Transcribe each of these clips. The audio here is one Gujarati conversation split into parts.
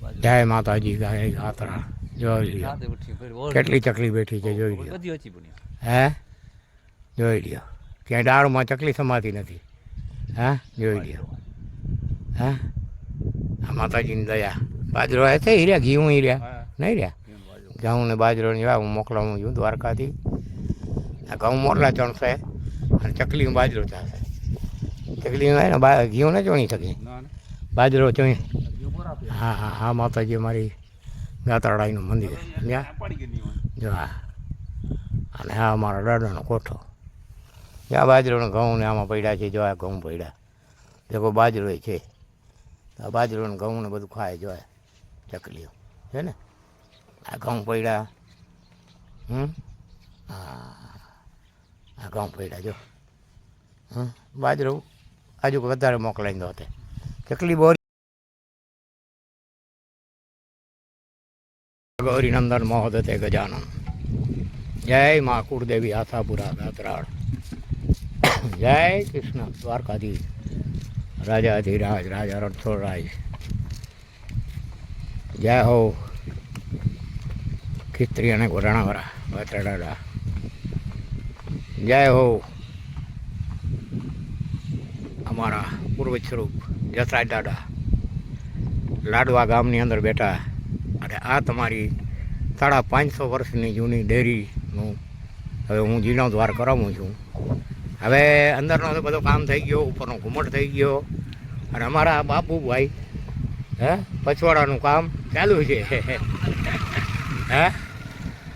જય માતાજી ગાય ગાતરા જોઈ લ્યો કેટલી ચકલી બેઠી છે જોઈ લ્યો. હે? જોઈ લ્યો. ક્યાંય ડાળમાં ચકલી સમાતી નથી. હે? જોઈ લ્યો. હે? આ માતાજીની દયા. બાજરો હે છે હીર્યા ઘી હું. હીર્યા નહીં રહ્યા ઘઉં ને બાજરો. ને એવા હું મોકલાવું છું દ્વારકાથી. આ ઘઉં મોરલા ચણશે અને ચકલી બાજરો ચાલશે ચકલી ને બા ઘી ને ચોણી શકે. બાજરો હજી રાખે હા હા હા, માતાજી અમારી ગાતરડાઈનું મંદિર. જો હા અને હા અમારા દાદાનો કોઠો. ત્યાં બાજરોને ઘઉં ને આમાં પડ્યા છે, જો ઘઉં પડ્યા. દેખો બાજરો છે. આ બાજરો ને ઘઉં ને બધું ખાય, જો ચકલીઓ. છે ને? આ ઘઉં પડ્યા. હમ? હા આ ઘઉં પડ્યા, જો. હમ? બાજરો. આજુ વધારે મોકલાઈ દો તે. ચકલી બોરી? ગૌરીનંદન મહોદતે ગજાનન. જય મા કુળદેવી આશાપુરા ગાત્રાળ જય કૃષ્ણ દ્વારકાધીશ. રાજાધિરાજ રાજા રણછોડરાજ જય હો. ખિસ્ત્રી અને ઘોડાણાવાળા વાતરાડા જય હો. અમારા પૂર્વ સ્વરૂપ. જસરાજ દાદા. લાડવા ગામની અંદર બેઠા. અને આ તમારી સાડા પાંચસો વર્ષની જૂની ડેરીનું હવે હું જીર્ણોદ્વાર કરાવું છું. હવે અંદરનો તો બધો કામ થઈ ગયો, ઉપરનો ઘુમટ થઈ ગયો. અને અમારા બાપુભાઈ હે, પછવાડાનું કામ ચાલુ છે. હે,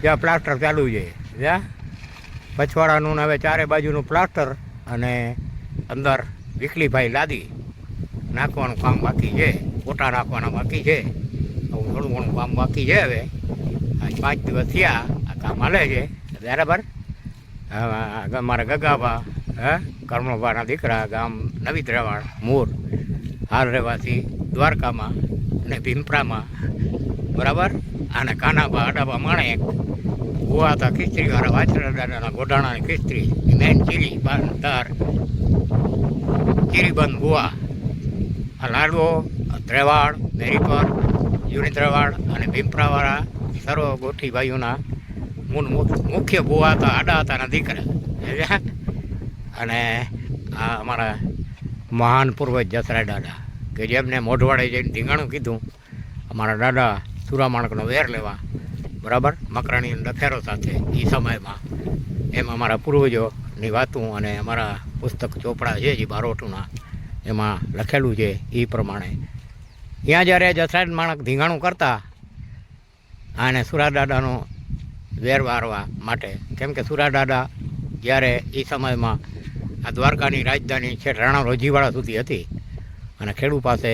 જ્યાં પ્લાસ્ટર ચાલુ છે. જ્યાં પછવાડાનું હવે ચારે બાજુનું પ્લાસ્ટર અને અંદર વિકલીભાઈ લાદી. નાખવાનું કામ બાકી છે ફોટા નાખવાના બાકી છે. આવું થોડું ઘણું કામ બાકી છે હવે. પાંચ દિવસ થયા, આ કામ હાલે છે. બરાબર? મારા ગગાબા હે, કર્મભાના દીકરા, ગામ નવી દ્રવાણ મૂર, હાલ રહેવાથી દ્વારકામાં અને ભીમપરામાં. બરાબર? અને કાનાબા અડાબા માણેક ગોવા હતા ખિસ્ત્રીવાળા વાછરા દાદાના ગોડાણાની ખિસ્ત્રી મેન ચીલી, બાંધાર, ચીરીબંધ ભુવા. આ લાડવો ત્રેવાડ મેરીપર યુની ત્રેવાડ અને ભીમપરાવાળા સર્વ ગોઠી ભાઈઓના મૂળ મુખ- મુખ્ય ભુવા હતા આડા હતાના દીકરા? અને આ અમારા મહાન પૂર્વજ જસરા દાદા, કે જેમને મોઢવાડે જઈને ધીંગાણું કીધું, અમારા દાદા સુરામાણકનો વેર લેવા. બરાબર? મકરાણી લખેરો સાથે એ સમયમાં. એમ અમારા પૂર્વજોની વાતું અને અમારા પુસ્તક ચોપડા છે જે બારોટુના. એમાં લખેલું છે એ પ્રમાણે. ત્યાં જ્યારે જસરાજ માણક ધીંગાણું કરતા અને સુરાદાદાનો વેર વારવા માટે, કેમ કે સુરાદાદા જ્યારે એ સમયમાં આ દ્વારકાની રાજધાની છે રાણા રોજીવાળા સુધી હતી અને ખેડૂ પાસે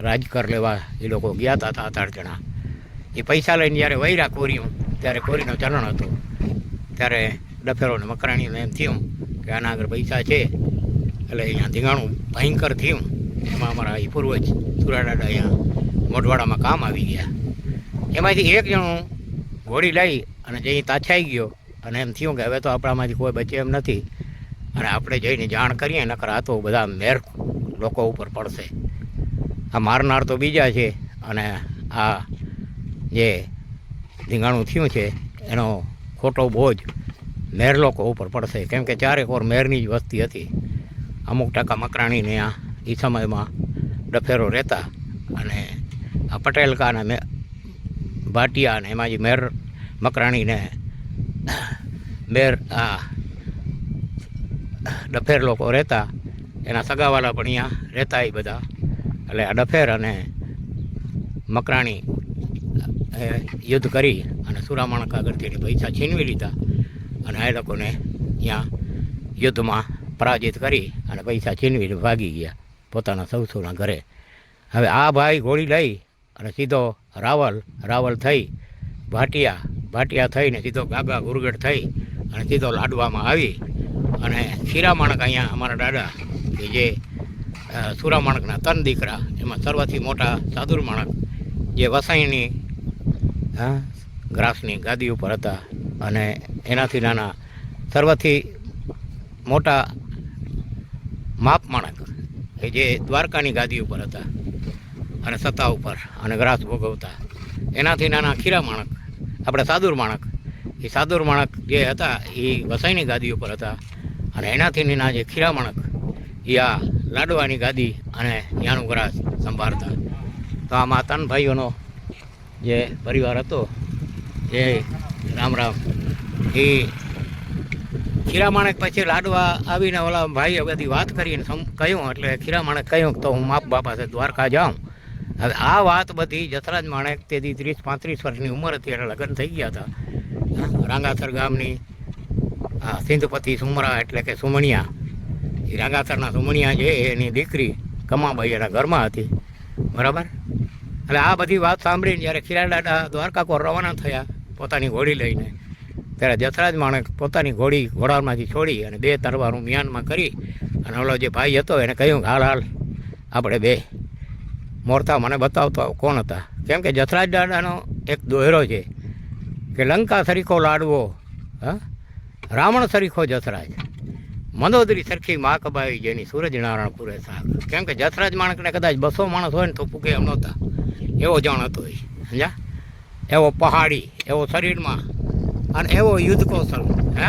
રાજ કર લેવા એ લોકો ગયા હતા સાત જણા. એ પૈસા લઈને જ્યારે વૈરા કોર્યું, ત્યારે કોરીનો ચરણ હતો. ત્યારે ડફેરોને, મકરાણીને એમ થયું કે આના આગળ પૈસા છે. એટલે અહીંયા ધીંગાણું ભયંકર થયું. એમાં અમારા અહીં પૂર્વજ સુરાડાડા અહીંયા મોઢવાડામાં કામ આવી ગયા. એમાંથી એક જણું ઘોડી લઈ અને જઈ તાછાઈ ગયો. અને એમ થયું કે હવે તો આપણામાંથી કોઈ બચે એમ નથી. અને આપણે જઈને જાણ કરીએ, નકર આ તો બધા મેર લોકો ઉપર પડશે. આ મારનાર તો બીજા છે અને આ જે ધીંગાણું થયું છે, એનો ખોટો બોજ મેર લોકો ઉપર પડશે. કેમ કે ચારેક ઓર મેરની જ વસ્તી હતી. અમુક ટકા મકરાણીને આ એ સમયમાં ડફેરો રહેતા અને આ પટેલકાને મે, ભાટિયા અને એમાં જે મેર મકરાણીને મેર આ ડફેર લોકો રહેતા. એના સગાવાલા પણ અહીંયા રહેતા એ બધા. એટલે આ ડફેર અને મકરાણી યુદ્ધ કરી અને સુરામણ એને પૈસા છીનવી લીધા. અને આ લોકોને ત્યાં યુદ્ધમાં પરાજિત કરી અને પૈસા છીનવીને ભાગી ગયા પોતાના સૌસોના ઘરે. હવે આ ભાઈ ગોળી લઈ અને સીધો રાવલ રાવલ થઈ, ભાટિયા ભાટિયા થઈને સીધો ગાગા ગુરગઢ થઈ અને સીધો લાડવામાં આવી અને શિરામણક અહીંયા અમારા દાદા કે જે સુરામણકના ત્રણ દીકરા, એમાં સર્વથી મોટા સાધુર માણક જે વસાઈની, હા ગ્રાસની ગાદી ઉપર હતા અને એનાથી નાના સર્વથી મોટા માપ માણક, કે જે દ્વારકાની ગાદી ઉપર હતા અને સત્તા ઉપર અને ગ્રાસ ભોગવતા. એનાથી નાના ખીરા માણક, આપણે સાદુર માણક, એ સાદુર માણક જે હતા, એ વસાઈની ગાદી ઉપર હતા. અને એનાથી નાના જે ખીરા માણક, એ આ લાડવાની ગાદી અને ત્યાંનું ગ્રાસ સંભાળતા. તો આ માતાન ભાઈઓનો જે પરિવાર હતો, એ રામ રામ, એ ખીરા માણેક પછી લાડવા આવીને ઓલા ભાઈએ બધી વાત કરીને કહ્યું, એટલે ખીરા માણેક કહ્યું તો હું માપ બાપા સાથે દ્વારકા જાઉં. હવે આ વાત બધી જસરાજ માણેક તેથી ત્રીસ પાંત્રીસ વર્ષની ઉંમર હતી, એટલે લગ્ન થઈ ગયા હતા. રાંગાસર ગામની સિંધપતિ સુમરા એટલે કે સુમણિયા. રાંગાસરના સુમણિયા છે, એની દીકરી કમાબાઈ એના ઘરમાં હતી. બરાબર? એટલે આ બધી વાત સાંભળીને જ્યારે ખીરા દાદા દ્વારકા કોર રવાના થયા, પોતાની ઘોડી લઈને. ત્યારે જસરાજ માણેક પોતાની ઘોડી ઘોડામાંથી છોડી અને બે તરવારું મિયાનમાં કરી અને ઓલો જે ભાઈ હતો એને કહ્યું, હાલ હાલ, આપણે બે મોરતા મને બતાવતો કોણ હતા? કેમ કે જસરાજ દાદાનો એક દોહરો છે કે લંકા સરીખો લાડવો, હા? રાવણ સરીખો જસરાજ મંદોદરી સરખી માકબાઈ જેની સૂરજનારાયણ પૂરે સાગ કેમ કે જસરાજ માણકને કદાચ બસો માણસ હોય ને તો પૂગે એમ નહોતા. એવો જાણ હતો એ, સમજ્યા? એવો પહાડી, એવો શરીરમાં અને એવો યુદ્ધ કૌશલ હે?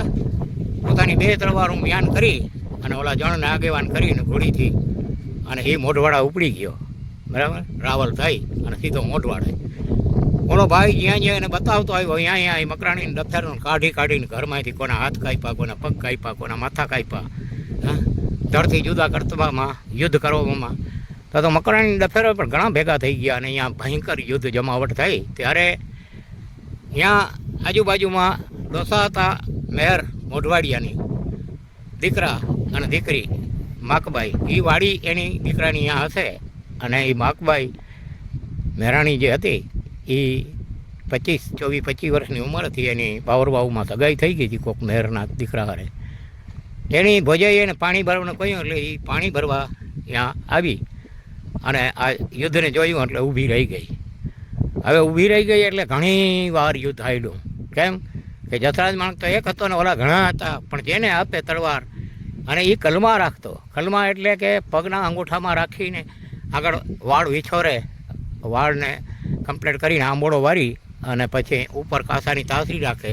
પોતાની બે તલવારું યાન કરી અને ઓલા જણને આગેવાન કરીને ઘોડીથી અને એ મોઢવાડા ઉપડી ગયો. બરાબર? રાવલ થઈ અને સીધો મોઢવાડે ઓલો ભાઈ જ્યાં જ્યાં એને બતાવતો આવ્યો, અહીંયા અહીંયા એ મકરાણીને દફતરનું કાઢી કાઢીને ઘરમાંથી કોના હાથ કાપ્યા, કોના પગ કાપ્યા, કોના માથા કાપ્યા, હા? ધરથી જુદા કરતવામાં, યુદ્ધ કરવામાં. તો તો મકરાણી દફતરો પણ ઘણા ભેગા થઈ ગયા અને અહીંયા ભયંકર યુદ્ધ જમાવટ થઈ. ત્યારે ત્યાં આજુબાજુમાં ડોસા હતા મેર મોઢવાડિયાની દીકરા અને દીકરી માકબાઈ. એ વાડી એની દીકરાની અહીંયા હશે અને એ માકબાઈ મહેરાણી જે હતી એ પચીસ, ચોવીસ, પચીસ વર્ષની ઉંમર હતી. એની પાવરબાઉમાં સગાઈ થઈ ગઈ હતી કોક મહેરના દીકરા હારે. એની ભોજાઈ એને પાણી ભરવાનું કહ્યું એટલે એ પાણી ભરવા ત્યાં આવી અને આ યુદ્ધને જોયું એટલે ઊભી રહી ગઈ. હવે ઊભી રહી ગઈ એટલે ઘણી વાર યુદ્ધ હાલ્યું કેમ કે જસરાજ માણસ તો એક હતો ને ઓલા ઘણા હતા, પણ જેને આપે તલવાર અને એ કલમા રાખતો. કલમા એટલે કે પગના અંગૂઠામાં રાખીને આગળ વાળ વિછોરે, વાળને કમ્પ્લીટ કરીને આંબોળો વારી અને પછી ઉપર કાસાની તાસરી રાખે.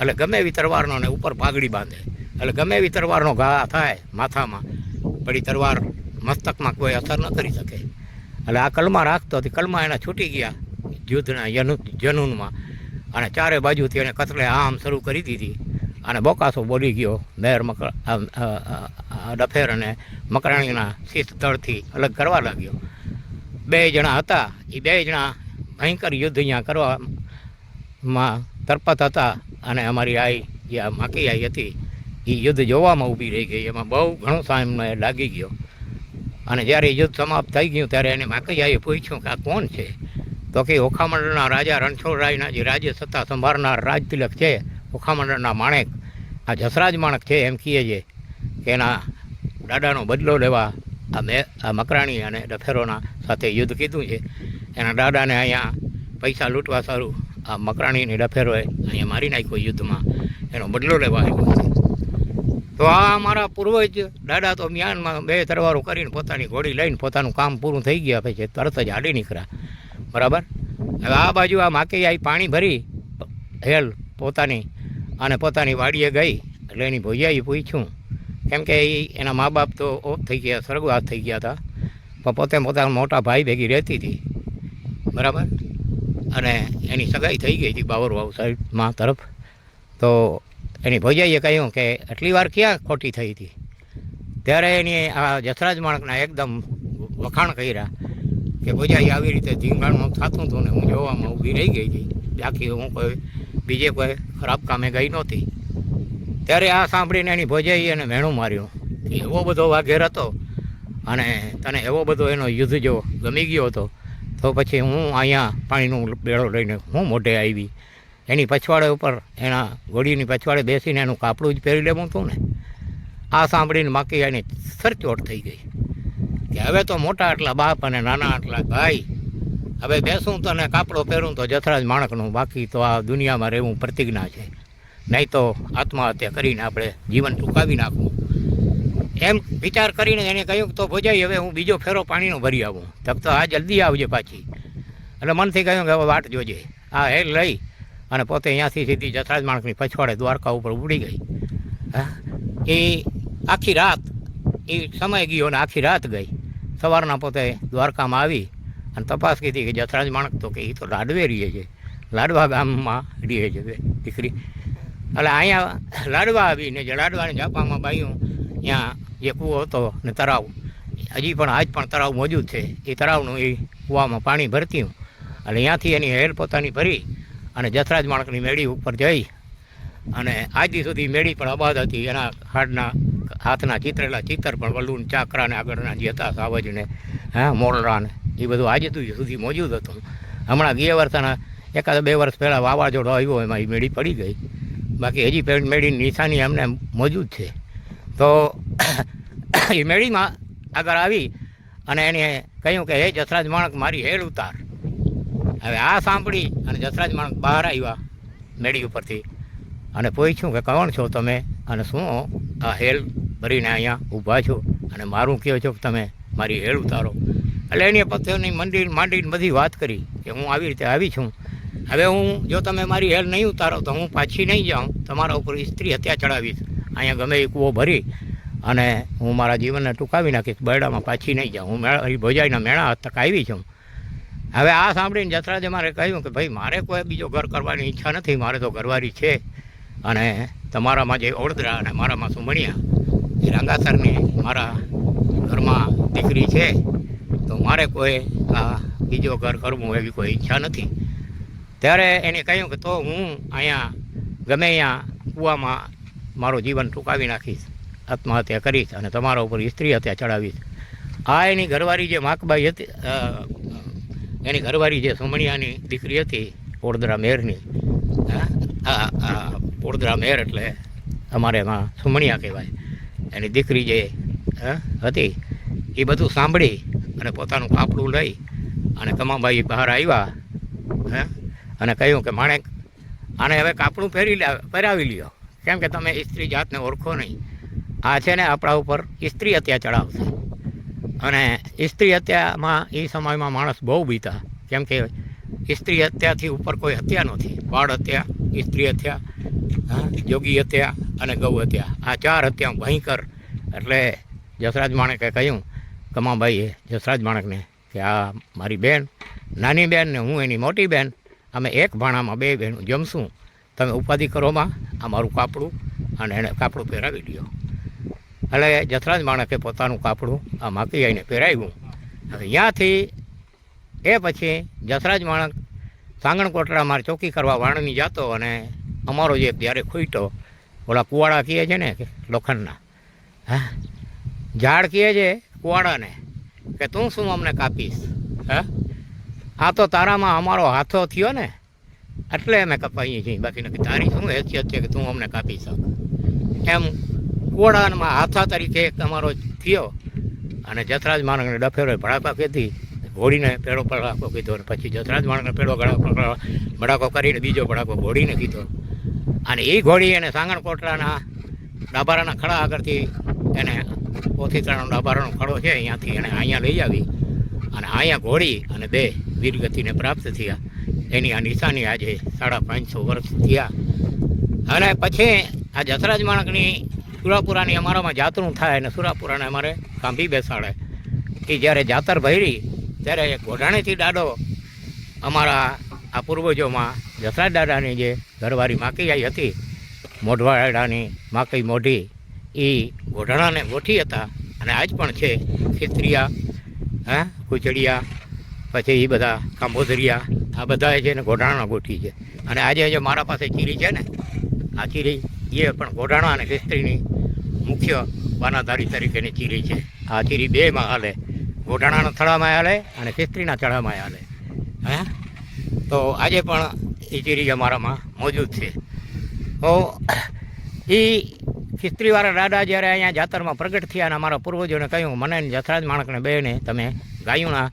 એટલે ગમે એવી તરવારનો ને ઉપર પાઘડી બાંધે. એટલે ગમે એવી તરવારનો ઘા થાય માથામાં પડી તરવાર મસ્તકમાં કોઈ અસર ન કરી શકે. એટલે આ કલમા રાખતો હતી કલમા એના છૂટી ગયા યુદ્ધના જનુનમાં જનૂનમાં. અને ચારે બાજુથી એને કતલે આમ શરૂ કરી દીધી. અને બોકાસો બોલી ગયો મેર મક આ- આ- આ- આ ડફેર અને મકરાણીના શિસ્ત દળથી અલગ કરવા લાગ્યો. બે જણા હતા. એ બે જણા ભયંકર યુદ્ધ અહીંયા કરવામાં તરપત હતા અને અમારી આઈ જે આ માકી આઈ હતી એ યુદ્ધ જોવામાં ઊભી રહી ગઈ. એમાં બહુ ઘણો ટાઈમ લાગી ગયો. અને જ્યારે યુદ્ધ સમાપ્ત થઈ ગયું ત્યારે એને માકી આઈએ પૂછ્યું કે આ કોણ છે? તો કે ઓખામંડળના રાજા રણછોડરાયના જે રાજ્ય સત્તા સંભાળનાર રાજતિલક છે, ઓખામંડળના માણેક, આ જસરાજ માણેક છે, એમ કહે છે કે એના દાદાનો બદલો લેવા આ મેં, આ મકરાણી અને ડફેરોના સાથે યુદ્ધ કીધું છે. એના દાદાને અહીંયા પૈસા લૂંટવા સારું, આ મકરાણીની ડફેરોએ અહીંયા મારી નાખ્યો યુદ્ધમાં. એનો બદલો લેવા આવ્યો તો આ અમારા પૂર્વજ દાદા તો મ્યાનમાં બે તરવારો કરીને પોતાની ઘોડી લઈને પોતાનું કામ પૂરું થઈ ગયા પછી તરત જ આડી નીકળ્યા. બરાબર? હવે આ બાજુ આ માકે આવી પાણી ભરી, હેલ પોતાની, અને પોતાની વાડીએ ગઈ, એટલે એની ભોજાઈ પૂછ્યું, કેમ કે એના મા બાપ તો ઓફ થઈ ગયા, સ્વર્ગવાસ થઈ ગયા હતા, પણ પોતે પોતાના મોટા ભાઈ ભેગી રહેતી હતી, બરાબર? અને એની સગાઈ થઈ ગઈ હતી બાવરવાવ સાઈડમાં તરફ. તો એની ભોજાઈએ કહ્યું કે આટલી વાર ક્યાં ખોટી થઈ હતી? ત્યારે એની આ જસરાજ માણકના એકદમ વખાણ કર્યા કે ભજાઈ આવી રીતે ધીંગાણું થતું હતું ને હું જોવામાં ઊભી રહી ગઈ હતી. બાકી હું કોઈ બીજે કોઈ ખરાબ કામે ગઈ નહોતી. ત્યારે આ સાંભળીને એની ભજાઈ એને મેણું માર્યું. એવો બધો વાઘેર હતો અને તને એવો બધો એનો યુદ્ધ જો ગમી ગયો હતો, તો પછી હું અહીંયા પાણીનું બેડો લઈને હું મોઢે આવી. એની પછવાડે ઉપર એના ઘોડીની પછવાડે બેસીને એનું કાપડું જ પહેરી લેવું હતું ને. આ સાંભળીને માકી એની સરચોટ થઈ ગઈ. કે હવે તો મોટા આટલા બાપ અને નાના આટલા ભાઈ. હવે બેસું તો ને કાપડો પહેરું તો જથરાજ માણકનું. બાકી તો આ દુનિયામાં રહેવું પ્રતિજ્ઞા છે. નહીં તો આત્મહત્યા કરીને આપણે જીવન ટૂંકાવી નાખવું. એમ વિચાર કરીને એને કહ્યું તો ભોજાઈ, હવે હું બીજો ફેરો પાણીનો ભરી આવું. તબ તો આ જલ્દી આવજે પાછી. એટલે મનથી કહ્યું કે હવે વાટ જોજે. આ હેલ લઈ અને પોતે અહીંયાથી સીધી જથરાજ માણકની પછવાડે દ્વારકા ઉપર ઉડી ગઈ. હા? એ આખી રાત, એ સમય ગયો અને આખી રાત ગઈ. સવારના પોતે દ્વારકામાં આવી અને તપાસ કીધી કે જથરાજ માણક તો કે એ તો લાડવે રહીએ છે. લાડવા ગામમાં રહીએ છે દીકરી. એટલે અહીંયા લાડવા આવીને જે લાડવાને જાપામાં બાયું, ત્યાં જે કૂવો હતો ને તળાવ હજી પણ આજ પણ તળાવ મોજૂદ છે. એ તળાવનું એ કૂવામાં પાણી ભરતી એટલે ત્યાંથી એની હેલ પોતાની ભરી અને જથરાજ માણકની મેળી ઉપર જઈ અને આજ સુધી મેળી પણ આબાદ હતી. એના હાડના હાથના ચિત્રેલા ચિત્ર પણ વલ્લુન ચાકરા ને આગળના જે હતા સાવજને, હા મોરલા ને એ બધું આજે સુધી મોજૂદ હતું. હમણાં ગયા વર્ષના એકાદ બે વર્ષ પહેલાં વાવાઝોડો આવ્યો, એમાં એ મેળી પડી ગઈ. બાકી હજી મેળીની નિશાની અમને મોજૂદ છે. તો એ મેળીમાં આગળ આવી અને એને કહ્યું કે, હે જસરાજ માણક, મારી હેલ ઉતાર. હવે આ સાંભળી અને જસરાજ માણક બહાર આવ્યા મેળી ઉપરથી. અને પૂછ્યું કે, કોણ છો તમે? અને શું? આ હેલ ભરીને અહીંયા ઊભા છો. અને મારું કહો છો કે તમે મારી હેલ ઉતારો. એટલે એની પથ્થરની મંદિર માંડીને બધી વાત કરી કે હું આવી રીતે આવી છું. હવે હું જો તમે મારી હેલ નહીં ઉતારો તો હું પાછી નહીં જાઉં. તમારા ઉપર સ્ત્રી હત્યા ચડાવીશ. અહીંયા ગમે એ કૂવો ભરી અને હું મારા જીવનને ટૂંકાવી નાખીશ. બરડામાં પાછી નહીં જાઉં. હું મેળા ભોજાઈના મેળા તક આવી છું. હવે આ સાંભળીને જસરાજે મારે કહ્યું કે ભાઈ, મારે કોઈ બીજો ઘર કરવાની ઈચ્છા નથી. મારે તો ઘરવાળી છે. અને તમારામાં જે ઓળદરા અને મારામાં સુમણિયા એ રંગાસરની મારા ઘરમાં દીકરી છે, તો મારે કોઈ આ બીજો ઘર કરવું એવી કોઈ ઈચ્છા નથી. ત્યારે એને કહ્યું કે તો હું અહીંયા ગમે અહીંયા કૂવામાં મારું જીવન ટૂંકાવી નાખીશ, આત્મહત્યા કરીશ અને તમારા ઉપર સ્ત્રી હત્યા ચડાવીશ. આ એની ઘરવાળી જે માકબાઈ હતી એની ઘરવાળી જે સુમણિયાની દીકરી હતી ઓડદરા મેરની, હા? આ મેર એટલે અમારે એમાં સુમણિયા કહેવાય. એની દીકરી જે હતી, એ બધું સાંભળી અને પોતાનું કાપડું લઈ અને તમામભાઈ બહાર આવ્યા, હે, અને કહ્યું કે માણેક, આને હવે કાપડું પહેરી પહેરાવી લ્યો. કેમ કે તમે સ્ત્રી જાતને ઓળખો નહીં. આ છે ને આપણા ઉપર સ્ત્રી હત્યા ચડાવશે અને સ્ત્રી હત્યામાં એ સમયમાં માણસ બહુ બીતા. કેમ કે સ્ત્રી હત્યાથી ઉપર કોઈ હત્યા નથી. બાળ હત્યા, સ્ત્રી હત્યા હા જોગી હત્યા અને ગૌ હત્યા. આ ચાર હત્યા ભયંકર. એટલે જસરાજ માણેકે કહ્યું, કમાભાઈએ, જસરાજ માણેકને કે આ મારી બેન, નાની બેન ને હું એની મોટી બેન, અમે એક ભાણામાં બે બહેનો જમશું. તમે ઉપાધિ કરોમાં આ મારું કાપડું અને એને કાપડું પહેરાવી લ્યો. એટલે જસરાજ માણકે પોતાનું કાપડું આ માકી આવીને પહેરાવ્યું. હવે ત્યાંથી એ પછી જસરાજ માણક સાંગણ મારે ચોકી કરવા વાણની જાતો અને અમારો જે ત્યારે ખૂટ્યો ઓલા કુવાડા કહે છે ને લોખંડના, હા? ઝાડ કહે છે કુવાડાને કે તું શું અમને કાપીશ? હા? આ તો તારામાં અમારો હાથો થયો ને, એટલે અમે કપાઈએ છીએ. બાકી નથી, તારી શું હેસિયત છે કે તું અમને કાપી શક? એમ કુવાડામાં હાથા તરીકે અમારો થયો અને જથરાજ માણસને ડફેરો ભડાકા કીધી, ઘોડીને પેડો પડાકો કીધો અને પછી જથરાજ માણસને પેડો ભડાકો કરીને બીજો ભડાકો ઘોડીને કીધો. અને એ ઘોડી એને સાંગણ કોટડાના ડાબારાના ખડા આગળથી એને પોથીતરાનો ડાબારાનો ખડો છે, અહીંયાથી એને અહીંયા લઈ આવી. અને અહીંયા ઘોડી અને બે વીરગતિને પ્રાપ્ત થયા. એની આ નિશાની આજે સાડા પાંચસો વર્ષ થયા. અને પછી આ જસરાજ માણકની સુરાપુરાની અમારામાં જાતરું થાય અને સુરાપુરાને અમારે કાંભી બેસાડે. એ જ્યારે જાતર ભરી, ત્યારે ગોઢાણીથી દાડો અમારા આ પૂર્વજોમાં જસરાજ દાદાની જે ઘરવાળી માકી આવી હતી, મોઢવાડાની માકી મોઢી એ ગોઢાણાને ગોઠી હતા અને આજ પણ છે ખેતરિયા હા કુચડિયા પછી એ બધા કાંબોદરિયા આ બધા છે ને ગોઢાણા ગોઠી છે. અને આજે જે મારા પાસે ચીરી છે ને, આ ચીરી એ પણ ગોઢાણા અને ખેતરીની મુખ્ય બાનાધારી તરીકેની ચીરી છે. આ ચીરી બેમાં હાલે, ગોઢાણાના થળામાં હાલે અને ખેતરીના થળામાં હાલે. હે? તો આજે પણ એ ચીરી અમારામાં મોજૂદ છે. તો એ ખિસ્ત્રીવાળા દાદા જ્યારે અહીંયા જાતરમાં પ્રગટ થયા અને અમારા પૂર્વજોને કહ્યું, મને જથરાજ માણકને બેને તમે ગાયુણા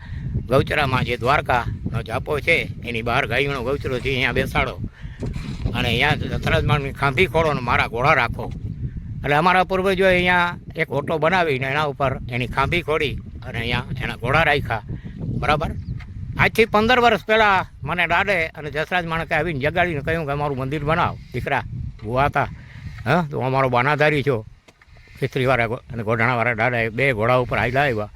ગૌચરામાં જે દ્વારકાનો જાપો છે, એની બહાર ગાયુણો ગૌચરો છે, અહીંયા બેસાડો. અને અહીંયા જથરાજ માણકની ખાંભી ખોળો અને મારા ઘોડા રાખો. એટલે અમારા પૂર્વજોએ અહીંયા એક ઓટો બનાવીને એના ઉપર એની ખાંભી ખોડી અને અહીંયા એના ઘોડા રાખ્યા. બરાબર? આજથી પંદર વર્ષ પહેલાં મને દાડે અને જસરાજ માણકે આવીને જગાડીને કહ્યું કે અમારું મંદિર બનાવ. દીકરા ગુવાતા હા, તો અમારો બાનાધારી છો. ખીચરીવાળા અને ગોઢાણાવાળા દાડા બે ઘોડા ઉપર આયલા આવ્યા.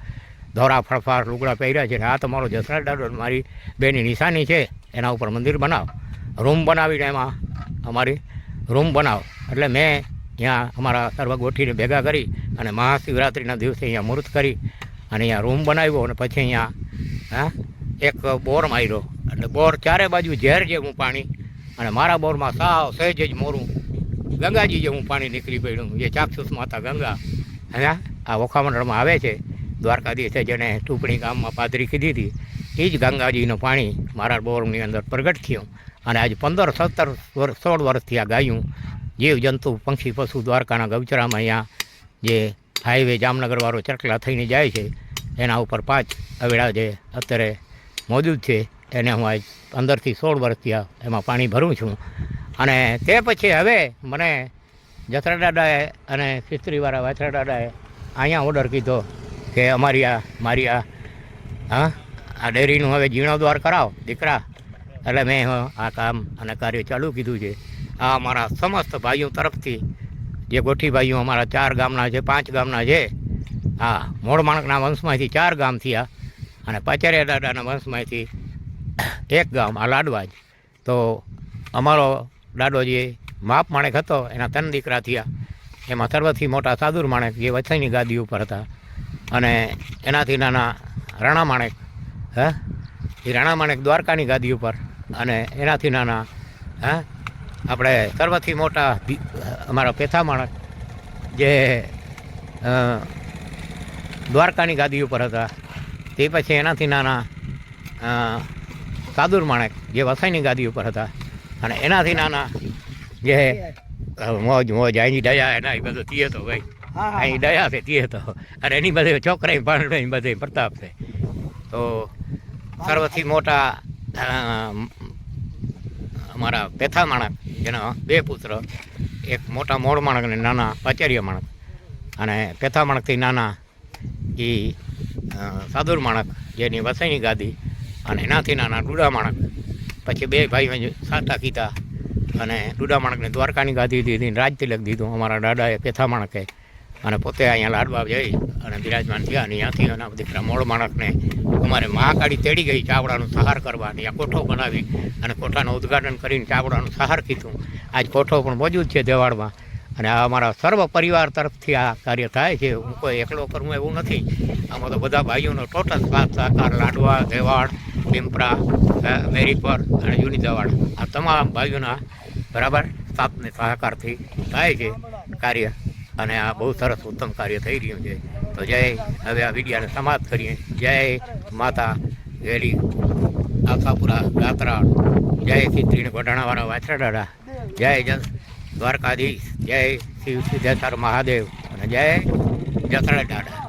ધોરા, ફળફાર, લુગડા પહેર્યા છે. આ તમારો જસરાજ દાડો મારી બેની નિશાની છે. એના ઉપર મંદિર બનાવ. રૂમ બનાવીને એમાં અમારી રૂમ બનાવ. એટલે મેં ત્યાં અમારા સર્વ ગોઠીને ભેગા કરી અને મહાશિવરાત્રિના દિવસે અહીંયા મુહૂર્ત કરી અને અહીંયા રૂમ બનાવ્યો અને પછી અહીંયા, હા એક બોર માર્યો. એટલે બોર ચારે બાજુ ઝેર જેવું પાણી. અને મારા બોરમાં સાવ સહેજ જ મોરું ગંગાજી જેવું પાણી નીકળી પડ્યું. જે ચાક્ષુષ માતા ગંગા. હે આ ઓખામંડળમાં આવે છે. દ્વારકાધીશે જેને ટુકડી ગામમાં પાદરી કીધી હતી. એ જ ગંગાજીનું પાણી મારા બોરની અંદર પ્રગટ થયું. અને આજ પંદર, સત્તર વર્ષ સોળ વર્ષથી આ ગાયું. જીવ જંતુ પંક્ષી પશુ, દ્વારકાના ગૌચરામાં અહીંયા જે હાઈવે જામનગરવાળો ચરકલા થઈને જાય છે, એના ઉપર પાંચ અવેડા જે અત્યારે મોજૂદ છે. એને હું આજ પંદરથી સોળ વર્ષથી આ એમાં પાણી ભરું છું. અને તે પછી હવે મને જસરા દાદાએ અને ખિસ્ત્રીવાળા વાછરા દાદાએ અહીંયા ઓર્ડર કીધો કે અમારી આ, મારી આ, હા, આ ડેરીનું હવે જીર્ણોદ્વાર કરાવ, દીકરા. એટલે મેં આ કામ અને કાર્ય ચાલુ કીધું છે. આ અમારા સમસ્ત ભાઈઓ તરફથી, જે ગોઠી ભાઈઓ અમારા ચાર ગામના છે, પાંચ ગામના છે, હા મોડ માણકના વંશમાંથી ચાર ગામ થયા. અને પાચાર્યા દાદાના વંશમાંથી એક ગામ આ લાડવાજ. તો અમારો દાદો જે માપ માણેક હતો, એના ત્રણ દીકરા થયા. એમાં સર્વથી મોટા સાદુર માણેક જે વછાઈની ગાદી ઉપર હતા. અને એનાથી નાના રાણા માણેક, હે? એ રાણા માણેક દ્વારકાની ગાદી ઉપર. અને એનાથી નાના, હે? આપણે સર્વથી મોટા અમારા પેથા માણક જે દ્વારકાની ગાદી ઉપર હતા. તે પછી એનાથી નાના કાદુર સાદુર માણેક જે વસાઈની ગાદી ઉપર હતા. અને એનાથી નાના જે મોજ મોજ અહીંની દયા એના એ બધો તીએ તો ભાઈ અહીં દયા છે તીએ તો અને એની બધે છોકરા પણ બધે પ્રતાપ છે. તો સર્વથી મોટા અમારા પેથા માણક જેના બે પુત્ર એક મોટા મોડ માણક અને નાના પાચાર્ય માણક. અને પેથા માણકથી નાના એ સાદુર માણક, જેની વસાઈની ગાદી અને એનાથી નાના ડુડા માણક. પછી બે ભાઈઓ સાતા કીધા અને ડુડા માણકને દ્વારકાની ગાદી દીધી રાજ તિલક દીધું. અમારા દાદાએ પેથા માણકે અને પોતે અહીંયા લાડવા જઈ અને બિરાજમાન થયા અને ત્યાંથી એના દીકરા મોડ માણકને અમારે મહાકાળી તેડી ગઈ ચાવડાનું સહાર કરવા અને કોઠો બનાવી અને કોઠાનું ઉદ્ઘાટન કરીને ચાવડાનું સહાર કીધું. આજ કોઠો પણ મોજૂદ છે દેવાડમાં. અને આ અમારા સર્વ પરિવાર તરફથી આ કાર્ય થાય છે. હું કોઈ એકલો કરું એવું નથી. આમાં તો બધા ભાઈઓનો ટોટલ સાથ સહકાર લાડવા દેવાડ અ, મેરીપર અને જૂની દેવાડ આ તમામ ભાઈઓના બરાબર સાથને સહકારથી થાય છે કાર્ય. અને આ બહુ સરસ ઉત્તમ કાર્ય થઈ રહ્યું છે. તો જય હવે આ વિડિયાને સમાપ્ત કરીએ. જય માતા વેલી. આશાપુરા ગાત્રા. જય ખીત્રીને ગોઢાણાવાળા વાછરા દાડા જય જસ દ્વારકાધીશ. જય શિવ સિદ્ધેશ્વર મહાદેવ. અને જય જસરા દાડા